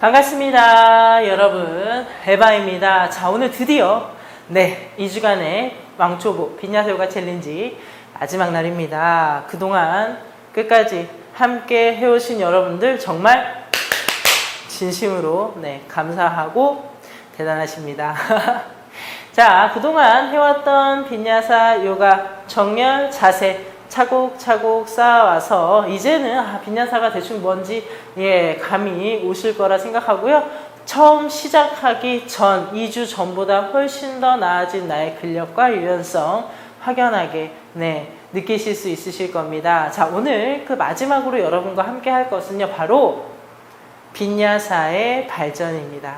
반갑습니다. 여러분. 에바입니다. 자, 오늘 드디어, 네, 2주간의 왕초보 빈야새우가 챌린지 마지막 날입니다. 그동안 끝까지 함께 해오신 여러분들 정말 진심으로, 네, 감사하고 대단하십니다. 자, 그동안 해왔던 빈야사 요가 정렬 자세 차곡차곡 쌓아와서 이제는 아, 빈야사가 대충 뭔지 예, 감이 오실 거라 생각하고요. 처음 시작하기 전, 2주 전보다 훨씬 더 나아진 나의 근력과 유연성 확연하게 네, 느끼실 수 있으실 겁니다. 자, 오늘 그 마지막으로 여러분과 함께 할 것은요, 바로 빈야사의 발전입니다.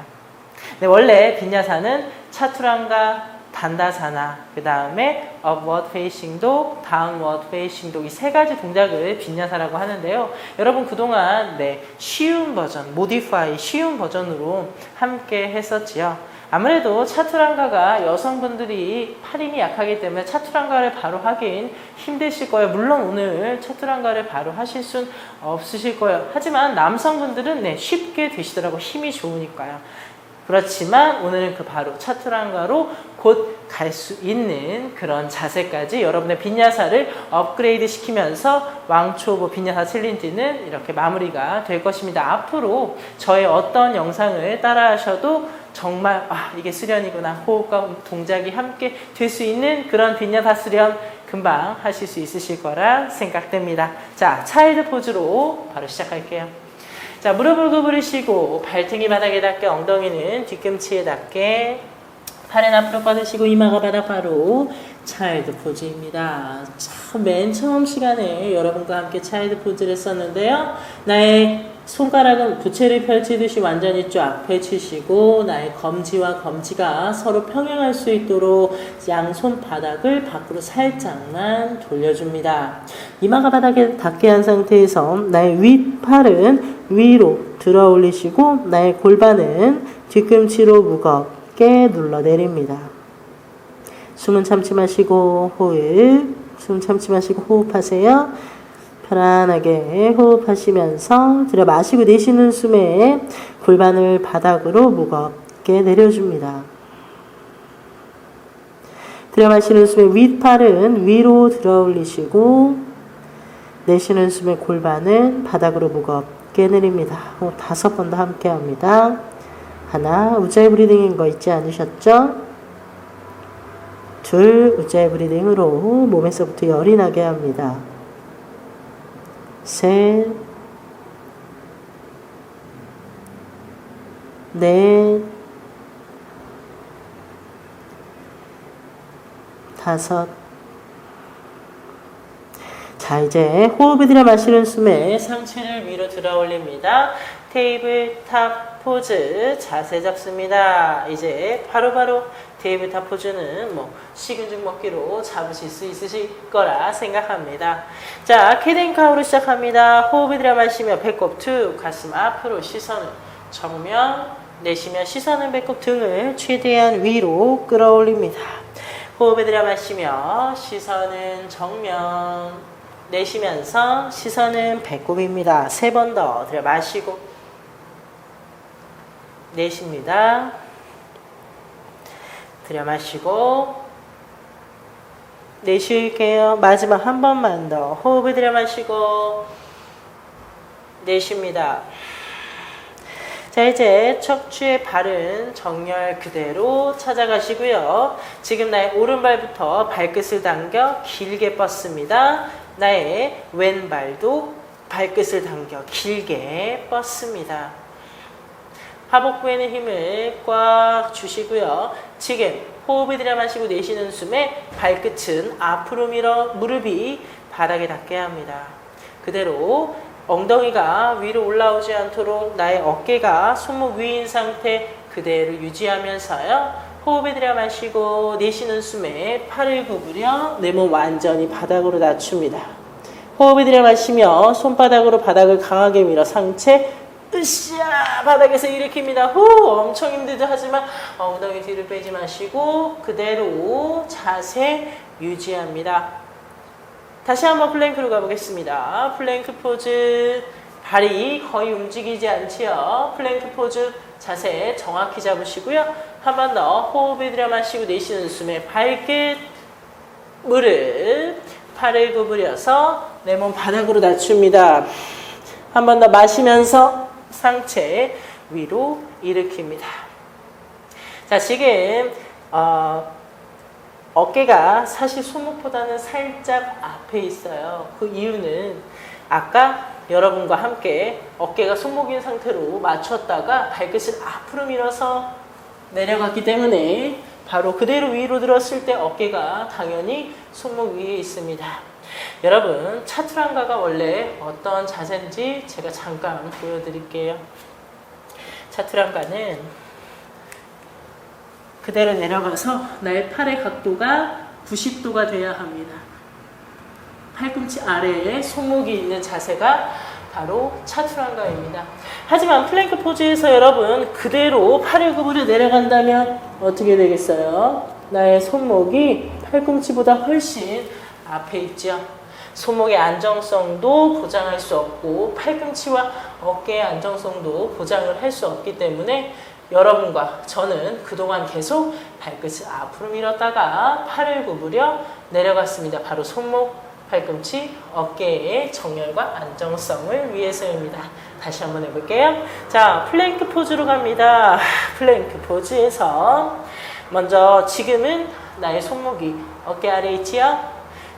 네, 원래 빈야사는 차투랑가, 단다사나, 그 다음에 dog, downward facing dog 이세 가지 동작을 빈야사라고 하는데요. 여러분 그동안 네, 쉬운 버전, modify, 쉬운 버전으로 함께 했었지요. 아무래도 차투랑가가 여성분들이 팔 힘이 약하기 때문에 차투랑가를 바로 하긴 힘드실 거예요. 물론 오늘 차투랑가를 바로 하실 순 없으실 거예요. 하지만 남성분들은 네, 쉽게 되시더라고 힘이 좋으니까요. 그렇지만 오늘은 그 바로 차투랑가로 곧 갈 수 있는 그런 자세까지 여러분의 빈야사를 업그레이드 시키면서 왕초보 빈야사 챌린지는 이렇게 마무리가 될 것입니다. 앞으로 저의 어떤 영상을 따라 하셔도 정말 아 이게 수련이구나 호흡과 동작이 함께 될 수 있는 그런 빈야사 수련 금방 하실 수 있으실 거라 생각됩니다. 자 차일드 포즈로 바로 시작할게요. 자, 무릎을 구부리시고 발등이 바닥에 닿게 엉덩이는 뒤꿈치에 닿게 팔은 앞으로 뻗으시고 이마가 바닥 바로 차일드 포즈입니다. 참, 맨 처음 시간에 여러분과 함께 차일드 포즈를 했었는데요. 나의 손가락은 부채를 펼치듯이 완전히 쫙 펼치시고 나의 검지와 검지가 서로 평행할 수 있도록 양손 바닥을 밖으로 살짝만 돌려줍니다. 이마가 바닥에 닿게 한 상태에서 나의 윗팔은 위로 들어 올리시고 나의 골반은 뒤꿈치로 무겁 게 눌러 내립니다. 숨은 참지 마시고 호흡, 숨 참지 마시고 호흡하세요. 편안하게 호흡하시면서 들여 마시고 내쉬는 숨에 골반을 바닥으로 무겁게 내려줍니다. 들여 마시는 숨에 윗팔은 위로 들어 올리시고 내쉬는 숨에 골반은 바닥으로 무겁게 내립니다. 호흡 다섯 번 더 함께 합니다. 하나, 우자의 브리딩인 거 잊지 않으셨죠? 둘, 우자의 브리딩으로 몸에서부터 열이 나게 합니다. 셋, 넷, 다섯. 자, 이제 호흡을 들여 마시는 숨에 상체를 위로 들어 올립니다. 테이블 탑 포즈 자세 잡습니다. 이제 바로 바로 테이블 탑 포즈는 뭐 식은 죽 먹기로 잡으실 수 있으실 거라 생각합니다. 자, 캐덴카우로 시작합니다. 호흡을 들여 마시며 배꼽 툭 가슴 앞으로 시선을 정면 내쉬며 시선은 배꼽 등을 최대한 위로 끌어올립니다. 호흡을 들여 마시며 시선은 정면 내쉬면서 시선은 배꼽입니다. 세 번 더 들여 마시고 내쉽니다. 들여 마시고 내쉴게요. 마지막 한 번만 더 호흡을 들여 마시고 내쉽니다. 자, 이제 척추의 바른 정렬 그대로 찾아가시고요. 지금 나의 오른발부터 발끝을 당겨 길게 뻗습니다. 나의 왼발도 발끝을 당겨 길게 뻗습니다. 하복부에는 힘을 꽉 주시고요. 지금 호흡을 들여 마시고 내쉬는 숨에 발끝은 앞으로 밀어 무릎이 바닥에 닿게 합니다. 그대로 엉덩이가 위로 올라오지 않도록 나의 어깨가 손목 위인 상태 그대로 유지하면서요. 호흡을 들여 마시고 내쉬는 숨에 팔을 구부려 내 몸 완전히 바닥으로 낮춥니다. 호흡을 들여 마시며 손바닥으로 바닥을 강하게 밀어 상체 으쌰 바닥에서 일으킵니다. 후 엄청 힘들죠. 하지만 엉덩이 뒤를 빼지 마시고 그대로 자세 유지합니다. 다시 한번 플랭크로 가보겠습니다. 플랭크 포즈 발이 거의 움직이지 않지요. 플랭크 포즈 자세 정확히 잡으시고요. 한 번 더 호흡을 들여 마시고 내쉬는 숨에 발끝, 무릎, 팔을 구부려서 내 몸 바닥으로 낮춥니다. 한 번 더 마시면서 상체 위로 일으킵니다. 자, 지금 어, 어깨가 사실 손목보다는 살짝 앞에 있어요. 그 이유는 아까 여러분과 함께 어깨가 손목인 상태로 맞췄다가 발끝을 앞으로 밀어서 내려갔기 때문에 바로 그대로 위로 들었을 때 어깨가 당연히 손목 위에 있습니다. 여러분, 차투랑가가 원래 어떤 자세인지 제가 잠깐 보여드릴게요. 차투랑가는 그대로 내려가서 나의 팔의 각도가 90도가 돼야 합니다. 팔꿈치 아래에 손목이 있는 자세가 바로 차투랑가입니다. 하지만 플랭크 포즈에서 여러분 그대로 팔을 구부려 내려간다면 어떻게 되겠어요? 나의 손목이 팔꿈치보다 훨씬 앞에 있죠. 손목의 안정성도 보장할 수 없고 팔꿈치와 어깨의 안정성도 보장을 할 수 없기 때문에 여러분과 저는 그동안 계속 발끝을 앞으로 밀었다가 팔을 구부려 내려갔습니다. 바로 손목, 팔꿈치, 어깨의 정렬과 안정성을 위해서입니다. 다시 한번 해볼게요. 자, 플랭크 포즈로 갑니다. 플랭크 포즈에서 먼저 지금은 나의 손목이 어깨 아래에 있지요?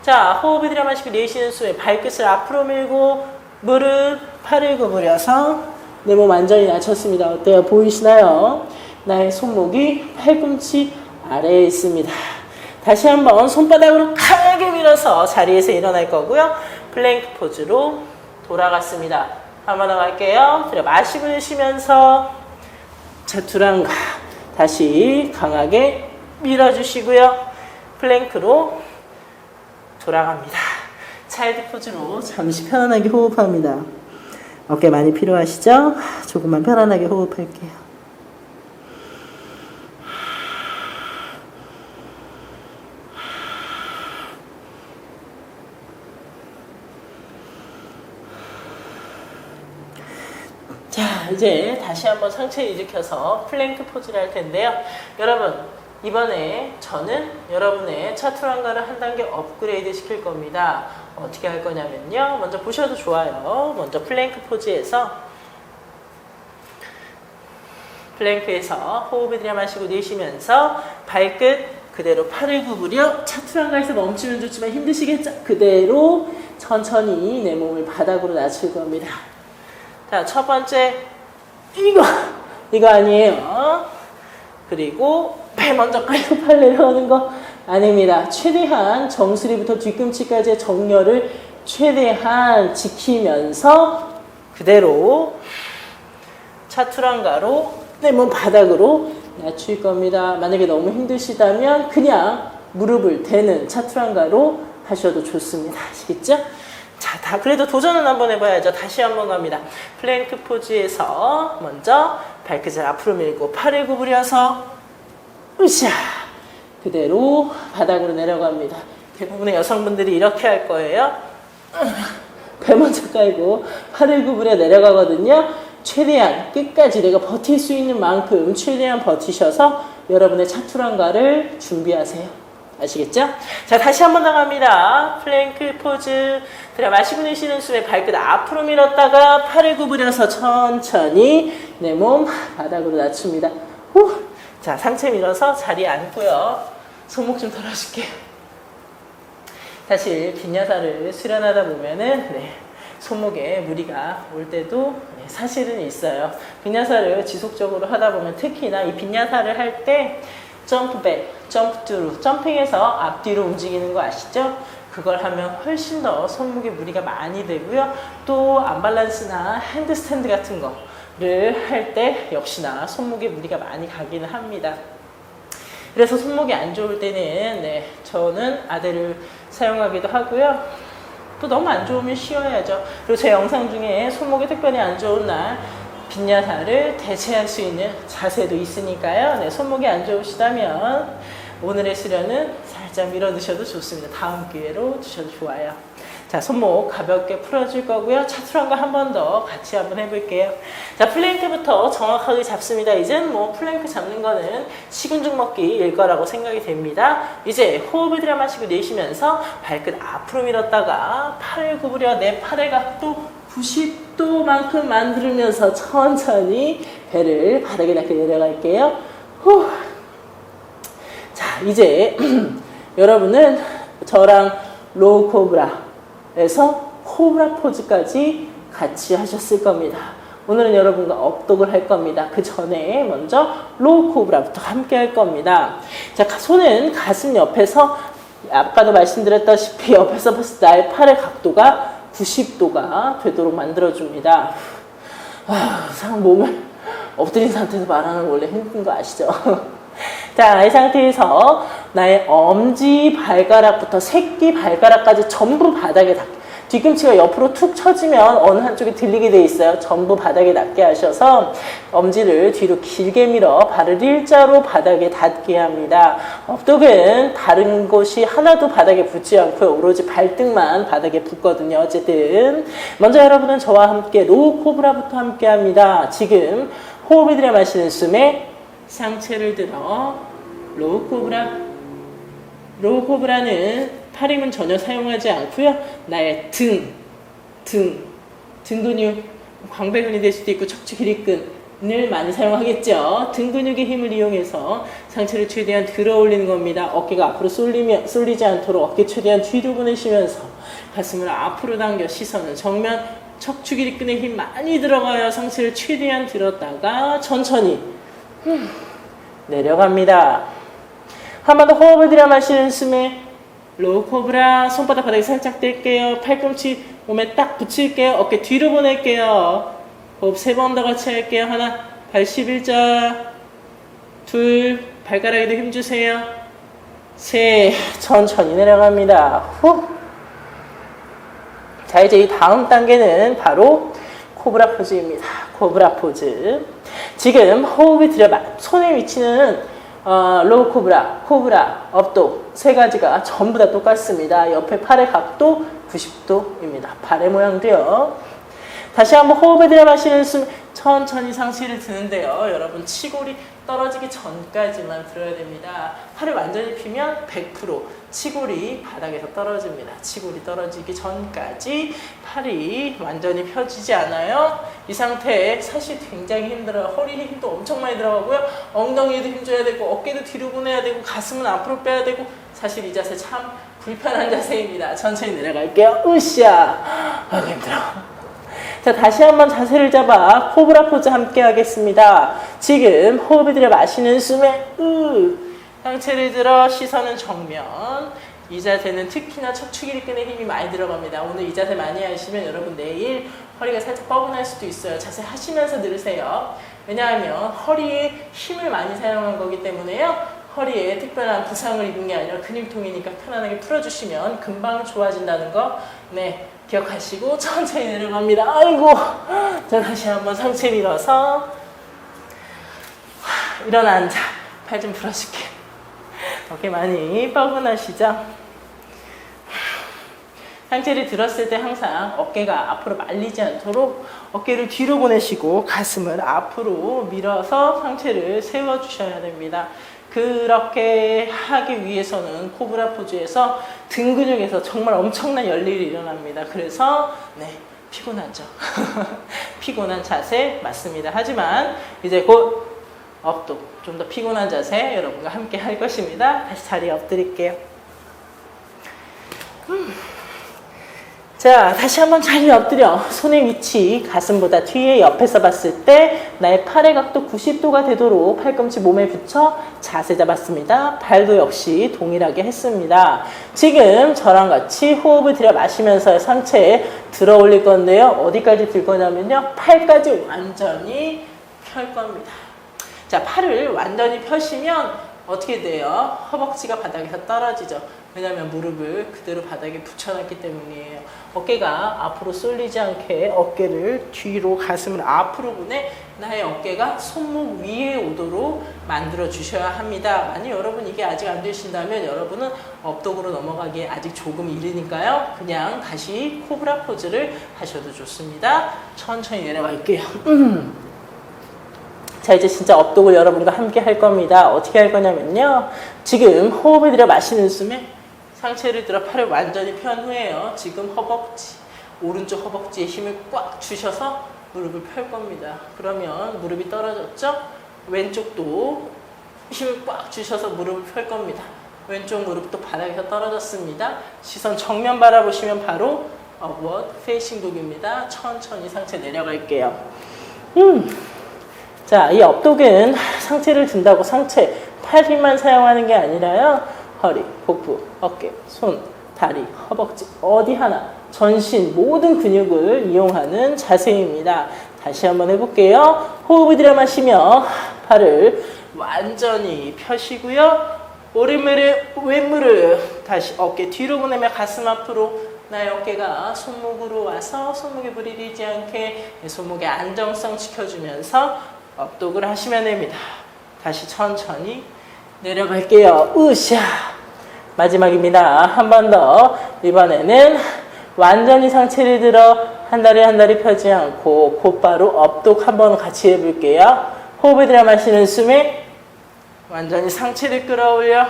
자, 호흡을 들여 마시고 내쉬는 숨에 발끝을 앞으로 밀고 무릎, 팔을 구부려서 내 몸 완전히 낮췄습니다. 어때요? 보이시나요? 나의 손목이 팔꿈치 아래에 있습니다. 다시 한번 손바닥으로 강하게 밀어서 자리에서 일어날 거고요. 플랭크 포즈로 돌아갔습니다. 한 번 더 갈게요. 들여 마시고 내쉬면서 자투랑가 다시 강하게 밀어주시고요. 플랭크로 돌아갑니다. 차일드 포즈로 잠시 편안하게 호흡합니다. 어깨 많이 필요하시죠? 조금만 편안하게 호흡할게요. 자, 이제 다시 한번 상체 일으켜서 플랭크 포즈를 할 텐데요. 여러분, 이번에 저는 여러분의 차투랑가를 한 단계 업그레이드 시킬 겁니다. 어떻게 할 거냐면요. 먼저 보셔도 좋아요. 먼저 플랭크 포즈에서 플랭크에서 호흡을 들여 마시고 내쉬면서 발끝 그대로 팔을 구부려 차투랑가에서 멈추면 좋지만 힘드시겠죠? 그대로 천천히 내 몸을 바닥으로 낮출 겁니다. 자, 첫 번째 이거 이거 아니에요. 그리고 배 먼저 깔고 팔 내려오는 거 아닙니다. 최대한 정수리부터 뒤꿈치까지의 정렬을 최대한 지키면서 그대로 차투랑가로 내 몸 바닥으로 낮출 겁니다. 만약에 너무 힘드시다면 그냥 무릎을 대는 차투랑가로 하셔도 좋습니다. 아시겠죠? 자, 다 그래도 도전은 한번 해봐야죠. 다시 한번 갑니다. 플랭크 포즈에서 먼저 발끝을 앞으로 밀고 팔을 구부려서 으쌰 그대로 바닥으로 내려갑니다. 대부분의 여성분들이 이렇게 할 거예요. 배 먼저 깔고 팔을 구부려 내려가거든요. 최대한 끝까지 내가 버틸 수 있는 만큼 최대한 버티셔서 여러분의 차투랑가를 준비하세요. 아시겠죠? 자, 다시 한 번 나갑니다. 플랭크 포즈. 들여 마시고 내쉬는 숨에 발끝 앞으로 밀었다가 팔을 구부려서 천천히 내 몸 바닥으로 낮춥니다. 후. 자, 상체 밀어서 자리에 앉고요. 손목 좀 덜어줄게요. 사실 빈야사를 수련하다 보면은 네, 손목에 무리가 올 때도 네, 사실은 있어요. 빈야사를 지속적으로 하다 보면 특히나 이 빈야사를 할 때 점프백, 점프트루, 점핑해서 앞뒤로 움직이는 거 아시죠? 그걸 하면 훨씬 더 손목에 무리가 많이 되고요. 또 안발란스나 핸드스탠드 같은 거 를 할 때 역시나 손목에 무리가 많이 가기는 합니다. 그래서 손목이 안 좋을 때는 네, 저는 아대를 사용하기도 하고요. 또 너무 안 좋으면 쉬어야죠. 그리고 제 영상 중에 손목이 특별히 안 좋은 날 빈야사를 대체할 수 있는 자세도 있으니까요. 네, 손목이 안 좋으시다면 오늘의 수련은 살짝 밀어 넣으셔도 좋습니다. 다음 기회로 주셔도 좋아요. 자, 손목 가볍게 풀어줄 거고요. 차투랑과 한 번 더 같이 한번 해볼게요. 자, 플랭크부터 정확하게 잡습니다. 이젠 뭐 플랭크 잡는 거는 식은죽 먹기일 거라고 생각이 됩니다. 이제 호흡을 들여 마시고 내쉬면서 발끝 앞으로 밀었다가 팔을 구부려 내 팔의 각도 90도만큼 만들면서 천천히 배를 바닥에 닿게 내려갈게요. 후. 자, 이제 여러분은 저랑 로우 코브라 에서 코브라 포즈까지 같이 하셨을 겁니다. 오늘은 여러분과 업독을 할 겁니다. 그 전에 먼저 로우 코브라부터 함께 할 겁니다. 자, 가- 손은 가슴 옆에서 아까도 말씀드렸다시피 옆에서 봤을 때 나의 팔의 각도가 90도가 되도록 만들어줍니다. 아, 상 몸을 엎드린 상태에서 말하는 거 원래 힘든 거 아시죠? 자, 이 상태에서 나의 엄지 발가락부터 새끼 발가락까지 전부 바닥에 닿게 뒤꿈치가 옆으로 툭 쳐지면 어느 한쪽에 들리게 돼 있어요. 전부 바닥에 닿게 하셔서 엄지를 뒤로 길게 밀어 발을 일자로 바닥에 닿게 합니다. 업독은 다른 곳이 하나도 바닥에 붙지 않고요. 오로지 발등만 바닥에 붙거든요. 어쨌든 먼저 여러분은 저와 함께 로우 코브라부터 함께 합니다. 지금 호흡을 들여 마시는 숨에 상체를 들어 로우 코브라 로우 코브라는 팔 힘은 전혀 사용하지 않고요. 나의 등, 등, 등 근육, 광배근이 될 수도 있고 척추 기립근을 많이 사용하겠죠. 등 근육의 힘을 이용해서 상체를 최대한 들어 올리는 겁니다. 어깨가 앞으로 쏠리며, 쏠리지 않도록 어깨 최대한 뒤로 보내시면서 가슴을 앞으로 당겨 시선은 정면 척추 기립근에 힘 많이 들어가요. 상체를 최대한 들었다가 천천히 음, 내려갑니다. 한 번 더 호흡을 들여 마시는 숨에 로우 코브라 손바닥 바닥에 살짝 댈게요. 팔꿈치 몸에 딱 붙일게요. 어깨 뒤로 보낼게요. 호흡 세 번 더 같이 할게요. 하나, 발 11자. 둘, 발가락에도 힘 주세요. 셋, 천천히 내려갑니다. 후. 자, 이제 이 다음 단계는 바로 코브라 포즈입니다. 코브라 포즈. 지금 호흡이 들여 마- 손의 위치는 어, 로우 코브라, 코브라, 업도 세 가지가 전부 다 똑같습니다. 옆에 팔의 각도 90도입니다. 발의 모양도요. 다시 한번 호흡을 들여 마시는 숨 천천히 상체를 드는데요. 여러분 치골이 떨어지기 전까지만 들어야 됩니다. 팔을 완전히 피면 100% 치골이 바닥에서 떨어집니다. 치골이 떨어지기 전까지 팔이 완전히 펴지지 않아요. 이 상태에 사실 굉장히 힘들어요. 허리에 힘도 엄청 많이 들어가고요. 엉덩이에도 힘줘야 되고 어깨도 뒤로 보내야 되고 가슴은 앞으로 빼야 되고 사실 이 자세 참 불편한 자세입니다. 천천히 내려갈게요. 으쌰. 아이고 힘들어. 자, 다시 한번 자세를 잡아 코브라 포즈 함께 하겠습니다. 지금 호흡을 들여 마시는 숨에 으 상체를 들어 시선은 정면. 이 자세는 특히나 척추기립근에 힘이 많이 들어갑니다. 오늘 이 자세 많이 하시면 여러분 내일 허리가 살짝 뻐근할 수도 있어요. 자세 하시면서 들으세요. 왜냐하면 허리에 힘을 많이 사용한 거기 때문에요. 허리에 특별한 부상을 입은 게 아니라 근육통이니까 편안하게 풀어주시면 금방 좋아진다는 거, 네, 기억하시고 천천히 내려갑니다. 아이고. 자, 다시 한번 상체 밀어서 일어나 앉아. 팔 좀 풀어줄게. 어깨 많이 뻐근하시죠? 상체를 들었을 때 항상 어깨가 앞으로 말리지 않도록 어깨를 뒤로 보내시고 가슴을 앞으로 밀어서 상체를 세워 주셔야 됩니다. 그렇게 하기 위해서는 코브라 포즈에서 등 근육에서 정말 엄청난 열일이 일어납니다. 그래서 네 피곤하죠. 피곤한 자세 맞습니다. 하지만 이제 곧 업도 좀 더 피곤한 자세 여러분과 함께 할 것입니다. 다시 자리에 엎드릴게요. 자, 다시 한번 자리에 엎드려. 손의 위치 가슴보다 뒤에 옆에서 봤을 때 나의 팔의 각도 90도가 되도록 팔꿈치 몸에 붙여 자세 잡았습니다. 발도 역시 동일하게 했습니다. 지금 저랑 같이 호흡을 들여 마시면서 상체에 들어 올릴 건데요. 어디까지 들 거냐면요. 팔까지 완전히 펼 겁니다. 자, 팔을 완전히 펴시면 어떻게 돼요? 허벅지가 바닥에서 떨어지죠. 왜냐하면 무릎을 그대로 바닥에 붙여놨기 때문이에요. 어깨가 앞으로 쏠리지 않게 어깨를 뒤로 가슴을 앞으로 보내 나의 어깨가 손목 위에 오도록 만들어 주셔야 합니다. 만약 여러분 이게 아직 안 되신다면 여러분은 업독으로 넘어가기에 아직 조금 이르니까요. 그냥 다시 코브라 포즈를 하셔도 좋습니다. 천천히 내려갈게요. 음. 자 이제 진짜 업독을 여러분과 함께 할 겁니다. 어떻게 할 거냐면요. 지금 호흡을 들여 마시는 숨에 상체를 들어 팔을 완전히 편 후에요. 지금 허벅지 오른쪽 허벅지에 힘을 꽉 주셔서 무릎을 펼 겁니다. 그러면 무릎이 떨어졌죠? 왼쪽도 힘을 꽉 주셔서 무릎을 펼 겁니다. 왼쪽 무릎도 바닥에서 떨어졌습니다. 시선 정면 바라보시면 바로 업워드 페이싱 독입니다. 천천히 상체 내려갈게요. 음. 자, 이 업독은 상체를 든다고 상체, 팔 힘만 사용하는 게 아니라요. 허리, 복부, 어깨, 손, 다리, 허벅지, 어디 하나, 전신 모든 근육을 이용하는 자세입니다. 다시 한번 해볼게요. 호흡을 들여 마시며 팔을 완전히 펴시고요. 오른무릎, 왼무릎 다시 어깨 뒤로 보내며 가슴 앞으로 나의 어깨가 손목으로 와서 손목에 무리 되지 않게 내 손목에 안정성 지켜주면서 업독을 하시면 됩니다. 다시 천천히 내려갈게요. 으쌰. 마지막입니다. 한 번 더. 이번에는 완전히 상체를 들어 한 다리 한 다리 펴지 않고 곧바로 업독 한번 같이 해볼게요. 호흡을 들여 마시는 숨에 완전히 상체를 끌어올려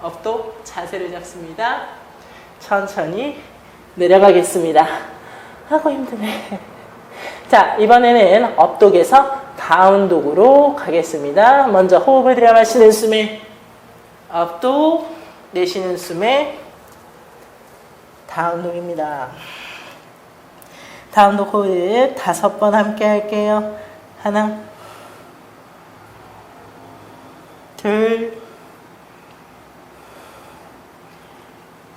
업독 자세를 잡습니다. 천천히 내려가겠습니다. 하고 힘드네. 자, 이번에는 업독에서 다운독으로 가겠습니다. 먼저 호흡을 들여 마시는 숨에 업독, 내쉬는 숨에 다운독입니다. 다운독 호흡 다섯 번 함께 할게요. 하나, 둘,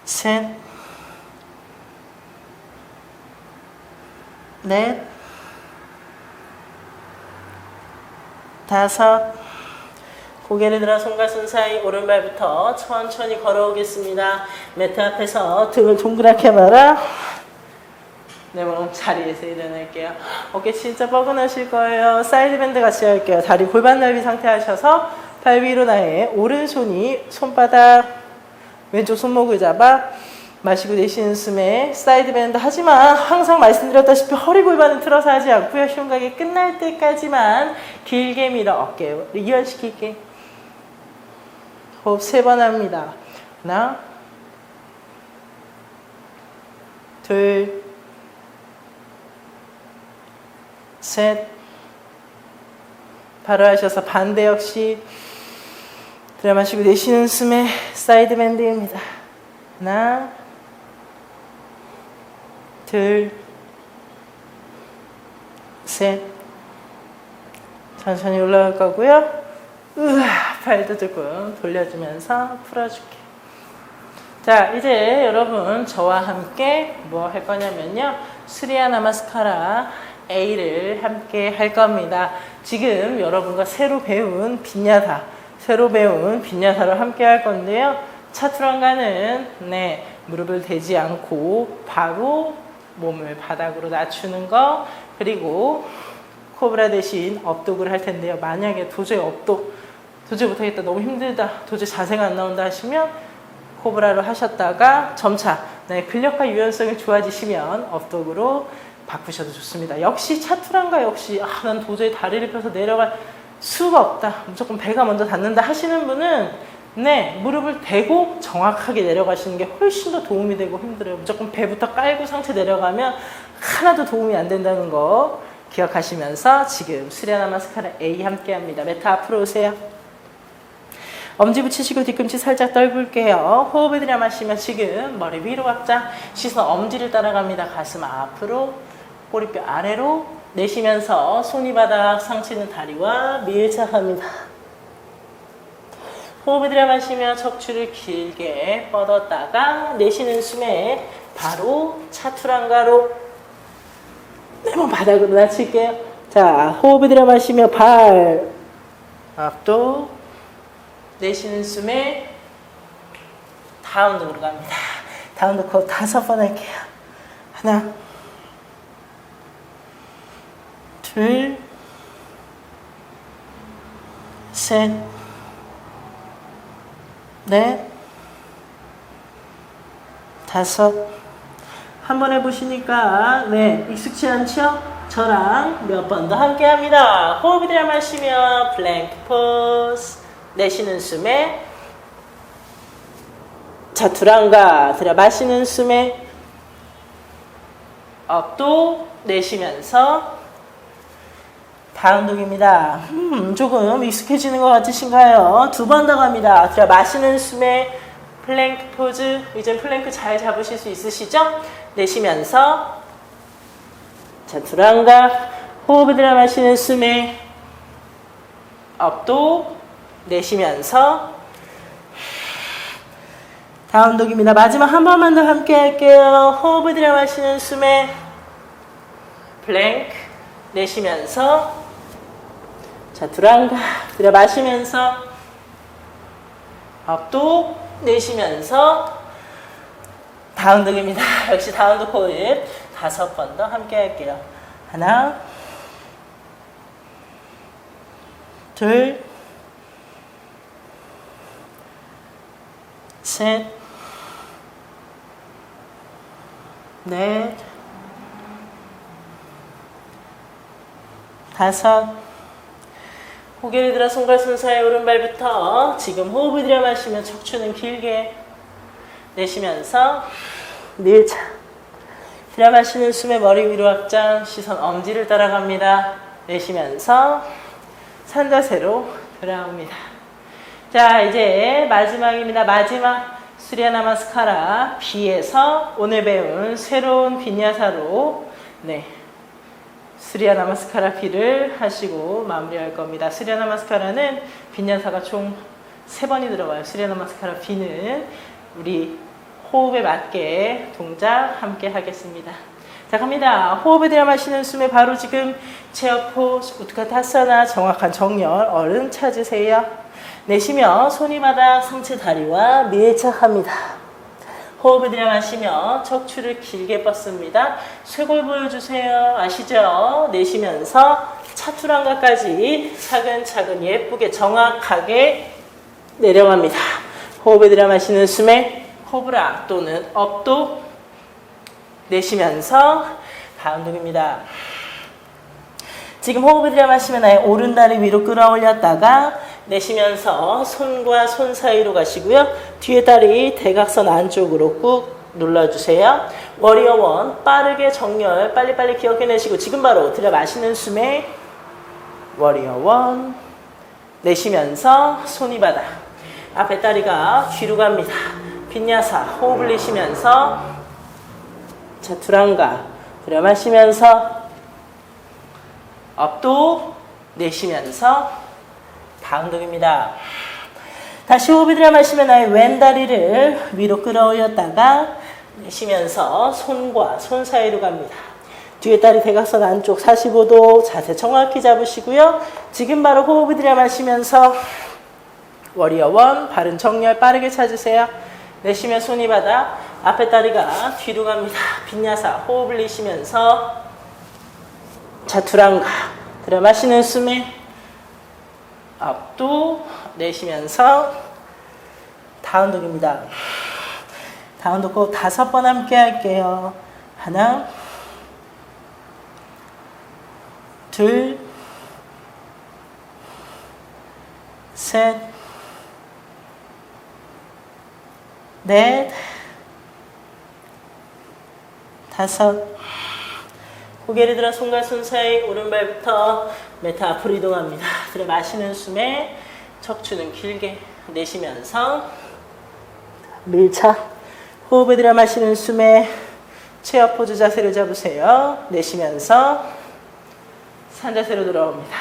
셋, 넷, 다섯, 고개를 들어 손가슴 사이 오른발부터 천천히 걸어오겠습니다. 매트 앞에서 등을 동그랗게 말아 내몸 자리에서 일어날게요. 어깨 진짜 뻐근하실 거예요. 사이드 밴드 같이 할게요. 다리 골반 넓이 상태 하셔서 발 위로 나의 오른손이 손바닥 왼쪽 손목을 잡아 마시고 내쉬는 숨에 사이드 밴드 하지만 항상 말씀드렸다시피 허리 골반은 틀어서 하지 않고요. 흉곽이 끝날 때까지만 길게 밀어 어깨 이완시킬게. 호흡 세 번 합니다. 하나 둘 셋. 바로 하셔서 반대 역시 들여 마시고 내쉬는 숨에 사이드 밴드입니다. 하나, 둘, 셋. 천천히 올라갈 거고요. 으아, 팔도 조금 돌려주면서 풀어줄게. 자, 이제 여러분 저와 함께 뭐 할 거냐면요. 수리아 나마스카라 A를 함께 할 겁니다. 지금 여러분과 새로 배운 빈야사, 새로 배운 빈야사를 함께 할 건데요. 차투랑가는 네, 무릎을 대지 않고 바로 몸을 바닥으로 낮추는 거 그리고 코브라 대신 업독을 할 텐데요. 만약에 도저히 업독 도저히 못하겠다 너무 힘들다 도저히 자세가 안 나온다 하시면 코브라로 하셨다가 점차 네, 근력과 유연성이 좋아지시면 업독으로 바꾸셔도 좋습니다. 역시 차투랑가 역시 아, 난 도저히 다리를 펴서 내려갈 수가 없다. 무조건 배가 먼저 닿는다 하시는 분은 네 무릎을 대고 정확하게 내려가시는 게 훨씬 더 도움이 되고 힘들어요. 무조건 배부터 깔고 상체 내려가면 하나도 도움이 안 된다는 거 기억하시면서 지금 수리아나 마스카라 A 함께 합니다. 메타 앞으로 오세요. 엄지 붙이시고 뒤꿈치 살짝 떨굴게요. 호흡을 들여 마시면 지금 머리 위로 확장, 시선 엄지를 따라갑니다. 가슴 앞으로, 꼬리뼈 아래로 내쉬면서 손이 바닥, 상체는 다리와 밀착합니다. 호흡을 들여 마시며 척추를 길게 뻗었다가 내쉬는 숨에 바로 차투랑가로 내몸 바닥으로 낮출게요. 자, 호흡을 들여 마시며 발 앞도 내쉬는 숨에 다운으로 갑니다. 다운도 코 다섯 번 할게요. 하나, 둘, 셋, 넷, 다섯. 한번 해보시니까 네 익숙치 않죠? 저랑 몇 번 더 함께 합니다. 호흡이 들여 마시며 플랭크 포즈 내쉬는 숨에 자 두랑가 들여 마시는 숨에 업도 내쉬면서 다운독입니다. 음, 조금 익숙해지는 것 같으신가요? 두 번 더 갑니다. 들여 마시는 숨에 플랭크 포즈. 이제 플랭크 잘 잡으실 수 있으시죠? 내쉬면서 자 두랑가 호흡을 들여 마시는 숨에 업도 내쉬면서 다운독입니다. 마지막 한 번만 더 함께 할게요. 호흡을 들여 마시는 숨에 플랭크 내쉬면서 자 두랑가 들여 마시면서 업도 내쉬면서 다운독입니다. 역시 다운독 호흡 다섯 번 더 함께 할게요. 하나 둘 셋, 넷, 다섯. 고개를 들어 손과 손 사이 오른발부터 지금 호흡을 들여 마시면 척추는 길게 내쉬면서 밀착. 들여 마시는 숨에 머리 위로 확장, 시선 엄지를 따라갑니다. 내쉬면서 산자세로 돌아옵니다. 자, 이제 마지막입니다. 마지막 수리아 나마스카라 B에서 오늘 배운 새로운 비냐사로 네. 수리아 나마스카라 B를 하시고 마무리할 겁니다. 수리아 나마스카라는 비냐사가 총세 번이 들어가요. 수리아 나마스카라 B는 우리 호흡에 맞게 동작 함께 하겠습니다. 자, 갑니다. 호흡에 들여 마시는 숨에 바로 지금 체어 포즈, 우트카타사나 정확한 정렬 얼른 찾으세요. 내쉬며 손이 바닥 상체 다리와 밀착합니다. 호흡을 들여 마시며 척추를 길게 뻗습니다. 쇄골 보여주세요. 아시죠? 내쉬면서 차투랑가까지 차근차근 예쁘게 정확하게 내려갑니다. 호흡을 들여 마시는 숨에 코브라 또는 업도 내쉬면서 바운딩입니다. 지금 호흡을 들여 마시면 아예 오른 다리 위로 끌어올렸다가 내쉬면서 손과 손 사이로 가시고요. 뒤에 다리 대각선 안쪽으로 꾹 눌러주세요. 워리어 원 빠르게 정렬 빨리빨리 기억해내시고 지금 바로 들여 마시는 숨에 워리어 원 내쉬면서 손이 바닥 앞에 다리가 뒤로 갑니다. 빈야사 호흡을 내쉬면서 자 두랑가 들여 마시면서 업도 내쉬면서 다운독입니다. 다시 호흡을 들여 마시면 아예 왼다리를 위로 끌어올렸다가 내쉬면서 손과 손 사이로 갑니다. 뒤에 다리 대각선 안쪽 45도 자세 정확히 잡으시고요. 지금 바로 호흡을 들여 마시면서 워리어 원 바른 정렬 빠르게 찾으세요. 내쉬면 손이 바닥 앞에 다리가 뒤로 갑니다. 빈야사 호흡을 내쉬면서 자투랑가 들여 마시는 숨에 앞도 내쉬면서 다운독입니다. 다운독 꼭 다섯 번 함께 할게요. 하나, 둘, 셋, 넷, 다섯. 고개를 들어 손과 손 사이 오른발부터 메타 앞으로 이동합니다. 들어 마시는 숨에 척추는 길게 내쉬면서 밀착. 호흡을 들여 마시는 숨에 체어 포즈 자세를 잡으세요. 내쉬면서 산 자세로 돌아옵니다.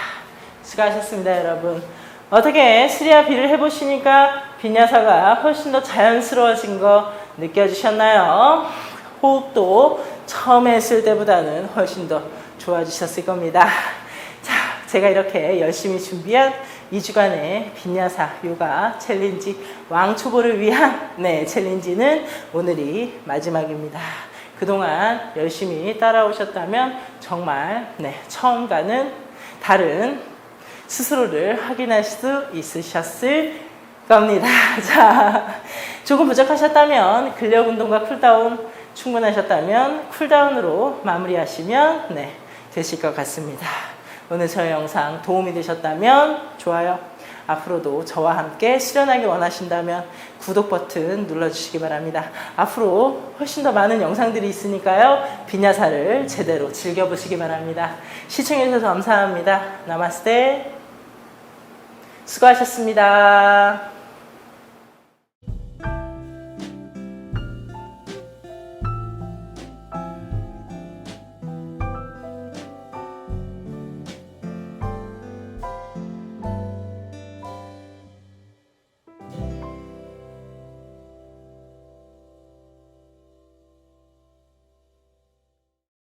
수고하셨습니다, 여러분. 어떻게 스리아 비를 해보시니까 비냐사가 훨씬 더 자연스러워진 거 느껴지셨나요? 호흡도 처음에 했을 때보다는 훨씬 더 좋아지셨을 겁니다. 자, 제가 이렇게 열심히 준비한 2주간의 빈야사 요가 챌린지 왕초보를 위한 네, 챌린지는 오늘이 마지막입니다. 그동안 열심히 따라오셨다면 정말 네, 처음과는 다른 스스로를 확인할 수 있으셨을 겁니다. 자, 조금 부족하셨다면 근력 운동과 쿨다운 충분하셨다면 쿨다운으로 마무리하시면 네, 되실 것 같습니다. 오늘 저의 영상 도움이 되셨다면 좋아요. 앞으로도 저와 함께 수련하기 원하신다면 구독 버튼 눌러주시기 바랍니다. 앞으로 훨씬 더 많은 영상들이 있으니까요. 비냐사를 제대로 즐겨보시기 바랍니다. 시청해주셔서 감사합니다. 나마스테. 수고하셨습니다.